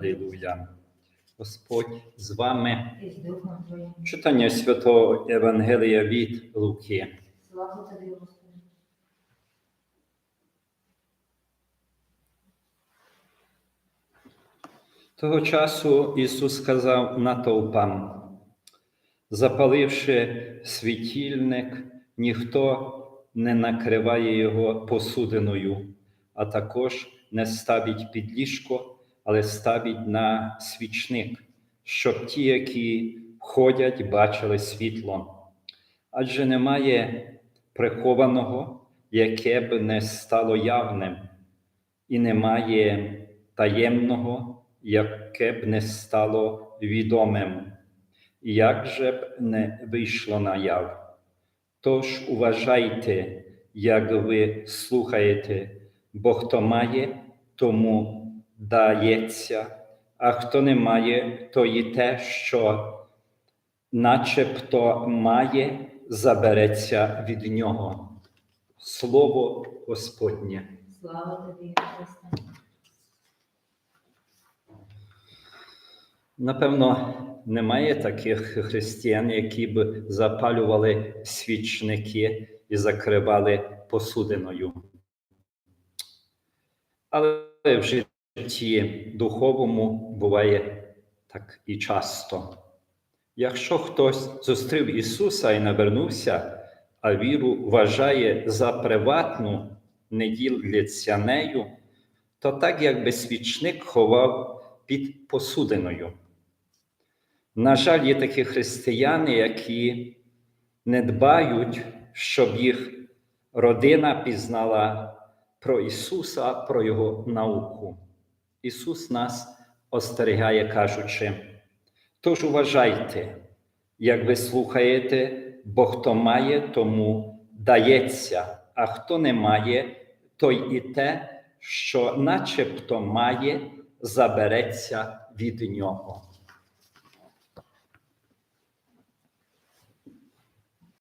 Алілуя. Господь з вами. Читання Святого Євангелія від Луки. Слава Тобі, Господи. Того часу Ісус сказав натовпам, запаливши світильник, ніхто не накриває його посудиною, а також не ставить під ліжко, але ставить на свічник, щоб ті, які входять, бачили світло. Адже немає прихованого, яке б не стало явним, і немає таємного, яке б не стало відомим, як же б не вийшло наяв. Тож уважайте, як ви слухаєте, бо хто має, тому дається, а хто не має, то і те, що начебто має, забереться від нього. Слово Господнє. Слава Тобі, Христе. Напевно, немає таких християн, які б запалювали свічники і закривали посудиною. Але в житті духовому буває так і часто. Якщо хтось зустрів Ісуса і навернувся, а віру вважає за приватну, не діляться нею, то так якби свічник ховав під посудиною. На жаль, є такі християни, які не дбають, щоб їх родина пізнала про Ісуса, про Його науку. Ісус нас остерігає, кажучи, тож уважайте, як ви слухаєте, бо хто має, тому дається, а хто не має, той і те, що начебто має, забереться від нього.